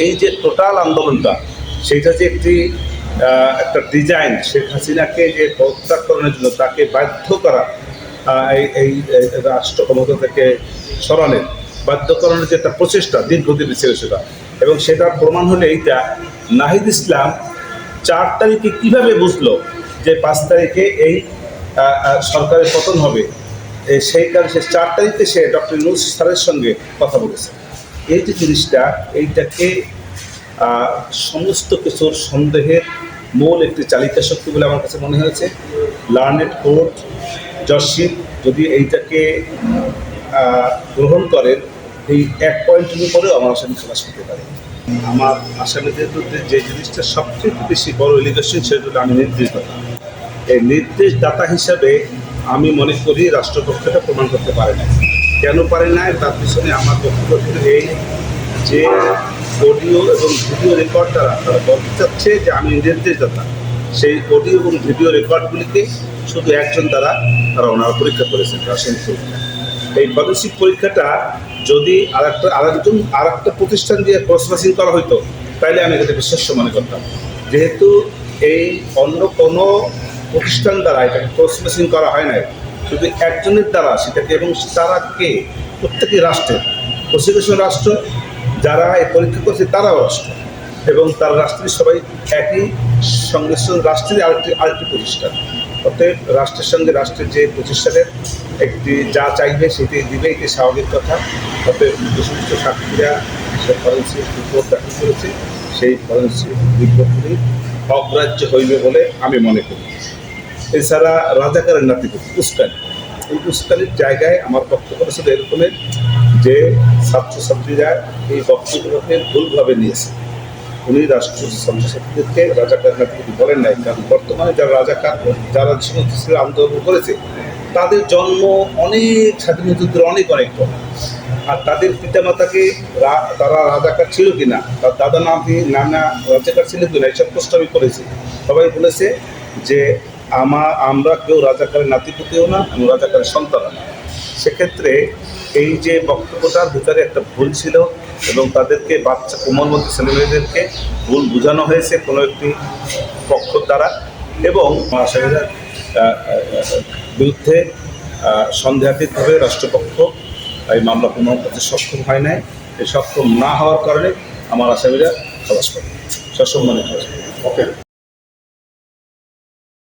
এই যে টোটাল আন্দোলনটা, সেইটা যে একটি একটা ডিজাইন শেখ হাসিনাকে যে প্রত্যাখ্যানের জন্য তাকে বাধ্য করা এই এই রাষ্ট্র ক্ষমতা থেকে সরানোর বাধ্যকরণের যে একটা প্রচেষ্টা দীর্ঘদিনের ছিল সেটা। এবং সেটার প্রমাণ হলে এইটা, নাহিদ ইসলাম চার তারিখে কীভাবে বুঝলো যে পাঁচ তারিখে এই সরকারের পতন হবে? সেই কারণে সে চার তারিখে সে ডক্টর ইউনুস স্যারের সঙ্গে কথা বলেছে। এই যে জিনিসটা, এইটাকে সমস্ত কিছুর সন্দেহের মূল একটি চালিকা শক্তি বলে আমার কাছে মনে হয়েছে। লার্নেড কোর্ট জজশিপ যদি এইটাকে গ্রহণ করেন, এই এক পয়েন্টের উপরেও আমার আসামি খালাস করতে পারে। আমার আসামিদের বিরুদ্ধে যে জিনিসটা সবচেয়ে বেশি বড় এলিগেশন সেটা হলো আমি নির্দেশদাতা। এই নির্দেশদাতা হিসাবে আমি মনে করি রাষ্ট্রপক্ষটা প্রমাণ করতে পারে না কেন পারে না তার পিছনে আমার বক্তব্য হলো এই যে অডিও এবং ভিডিও রেকর্ড দ্বারা তারা বলতে চাচ্ছে যে আমি নির্দেশদাতা। সেই অডিও এবং ভিডিও রেকর্ডগুলিকে শুধু একজন দ্বারা তারা ওনারা পরীক্ষা করেছেন রাসায়নিক পরীক্ষা। এই ফরেন্সিক পরীক্ষাটা যদি আর একটা আরেকজন আর একটা প্রতিষ্ঠান দিয়ে প্রসেসিং করা হতো তাহলে আমি এটাকে বিশ্বাস্য মনে করতাম। যেহেতু এই অন্য কোনো প্রতিষ্ঠান দ্বারা এটাকে প্রসেসিং করা হয় নাই শুধু একজনের দ্বারা সেটাকে এবং তারা কে? প্রত্যেকই রাষ্ট্রের। প্রসিকিউশন রাষ্ট্র, যারা এই পরীক্ষা করছে তারাও রাষ্ট্র। এবং তার রাষ্ট্রের সবাই একই, সঙ্গে রাষ্ট্রের আরেকটি আরেকটি প্রতিষ্ঠান। অতএব রাষ্ট্রের সঙ্গে রাষ্ট্রের যে প্রতিষ্ঠানের একটি যা চাইবে সেটি দিবে, এটি স্বাভাবিক কথা। যে সমস্ত সাক্ষীরা সে ফরেন্সিক রিপোর্ট দাখিল করেছে, সেই ফরেন্সিক রিপোর্টগুলি অগ্রাহ্য হইবে বলে আমি মনে করি। এছাড়া রাজাকারের নাতিপুতি উস্কানি। এই উস্কানির জায়গায় আমার বক্তব্য ছিল এরকমের যে ছাত্রছাত্রীরা এই বক্তব্যকে ভুলভাবে নিয়েছে। উনি রাষ্ট্র ছাত্রছাত্রীদেরকে রাজাকার নাতিপুতি বলেন নাই, কারণ বর্তমানে যারা রাজাকার, যারা সমস্ত আন্দোলন করেছে, তাদের জন্ম অনেক স্বাধীনতাদের অনেক অনেক পরে। আর তাদের পিতামাতাকে তারা রাজাকার ছিল কিনা, তার দাদা নাতি নানা রাজাকার ছিল কিনা এইসব প্রশ্ন আমি করেছি। সবাই বলেছে যে আমা আমরা কেউ রাজাকারের নাতিপুতিও না, এবং রাজাকারের সন্তান না। সেক্ষেত্রে এই যে বক্তব্যটার ভিতরে একটা ভুল ছিল এবং তাদেরকে বাচ্চা কোমলমতি ছেলেমেয়েদেরকে ভুল বোঝানো হয়েছে কোনো একটি পক্ষ দ্বারা। এবং আসামিরা বিরুদ্ধে সন্দেহাতীতভাবে রাষ্ট্রপক্ষ এই মামলা প্রমাণ করতে সক্ষম হয় নাই। এই সক্ষম না হওয়ার কারণে আমার আসামিরা খলাস করে। সসম্মানে খলাস ওকে